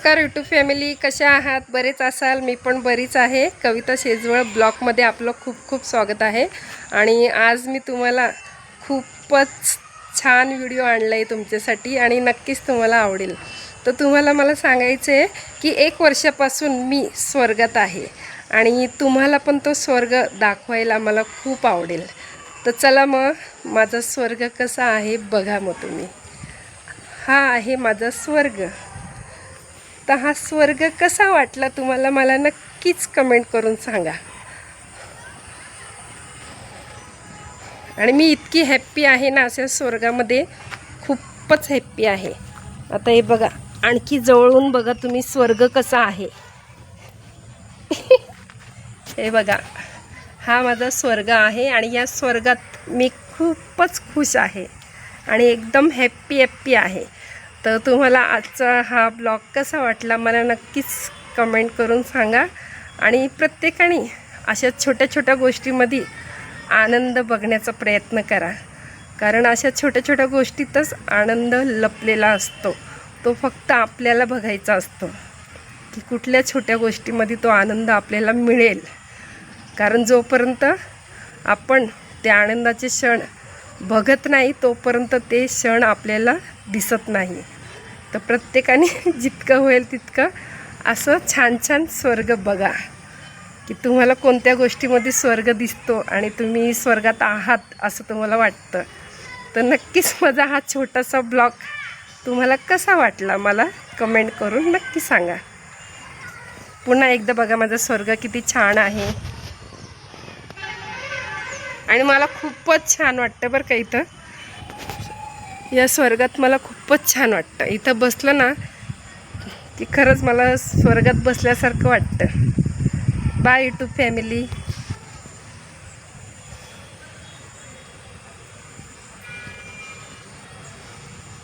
नमस्कार YouTube family कशा आहात? बरेच असाल. मी पण बरीच आहे. कविता शेजवळ ब्लॉगमध्ये आपलं खूप खूप स्वागत आहे. आणि आज मी तुम्हाला खूपच छान व्हिडिओ आणला आहे तुमच्यासाठी आणि नक्कीच तुम्हाला आवडेल. तर तुम्हाला मला सांगायचं आहे की एक वर्षापासून मी स्वर्गात आहे आणि तुम्हाला पण तो स्वर्ग दाखवायला मला खूप आवडेल. तर चला मग माझा स्वर्ग कसा आहे बघा मग तुम्ही. हा आहे माझा स्वर्ग. तर हा स्वर्ग कसा वाटला तुम्हाला? मला नक्कीच कमेंट करून सांगा. आणि मी इतकी हॅप्पी आहे ना अशा स्वर्गामध्ये खूपच हॅप्पी आहे. आता हे बघा आणखी जवळून बघा तुम्ही स्वर्ग कसा आहे. हे बघा हा माझा स्वर्ग आहे आणि या स्वर्गात मी खूपच खुश आहे आणि एकदम हॅप्पी हॅप्पी आहे. तर तुम्हाला आजचा हा ब्लॉग कसा वाटला मला नक्कीच कमेंट करून सांगा. आणि प्रत्येकाने अशा छोट्या छोट्या गोष्टीमध्ये आनंद बघण्याचा प्रयत्न करा. कारण अशा छोट्या छोट्या गोष्टीतच आनंद लपलेला असतो. तो फक्त आपल्याला बघायचा असतो. की कुठल्या छोट्या गोष्टीमध्ये तो आनंद आपल्याला मिळेल. कारण जोपर्यंत आपण ते आनंदाचे क्षण बघत नाही तोपर्यंत ते क्षण आपल्याला दिसत नाही. तर प्रत्येकाने जितकं होईल तितकं असं छान छान स्वर्ग बघा. की तुम्हाला कोणत्या गोष्टीमध्ये स्वर्ग दिसतो आणि तुम्ही स्वर्गात आहात असं तुम्हाला वाटतं. तर नक्कीच माझा हा छोटासा ब्लॉग तुम्हाला कसा वाटला मला कमेंट करून नक्की सांगा. पुन्हा एकदा बघा माझा स्वर्ग किती छान आहे. आणि मला खूपच छान वाटतं बरं का इथं. या स्वर्गात मला खूपच छान वाटतं. इथं बसलं ना की खरंच मला स्वर्गात बसल्यासारखं वाटतं. Bye YouTube family